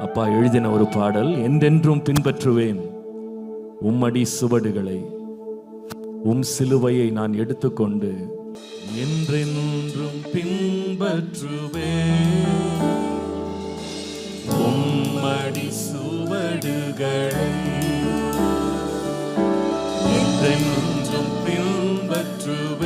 அப்பா எழுதின ஒரு பாடல் என்றென்றும் பின்பற்றுவேன் உம்மடி சுவடுகளை உம் சிலுவையை நான் எடுத்துக்கொண்டு என்றென்றும் பின்பற்றுவேன் உம்மடி சுவடுகளை. என்றென்றும் பின்பற்றுவேன்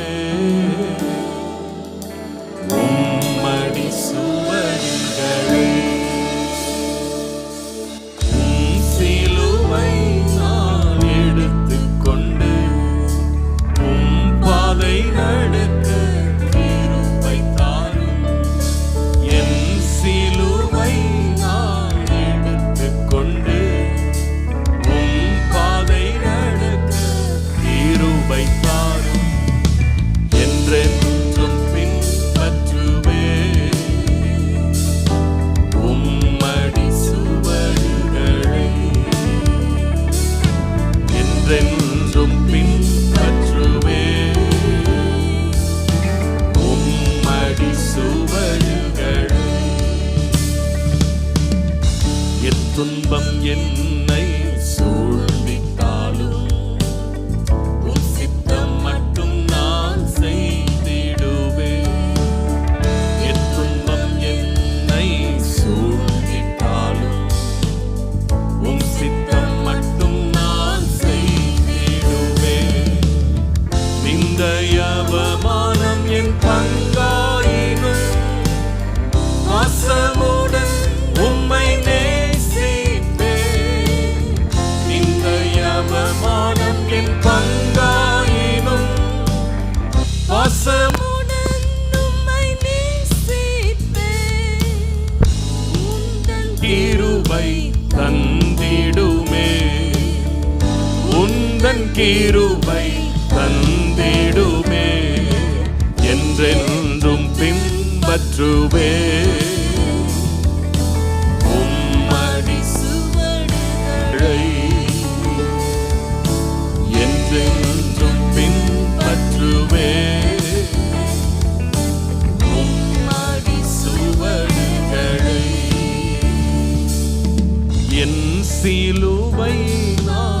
xuân bầm nhìn உந்தன் கிருபை தந்திடுமே என்றென்றும் பின்பற்றுவே. உம்மடி சுவடுகளை என்றென்றும் பின்பற்றுவே. உம்மடி சுவடுகளை என் சிலுவை நான்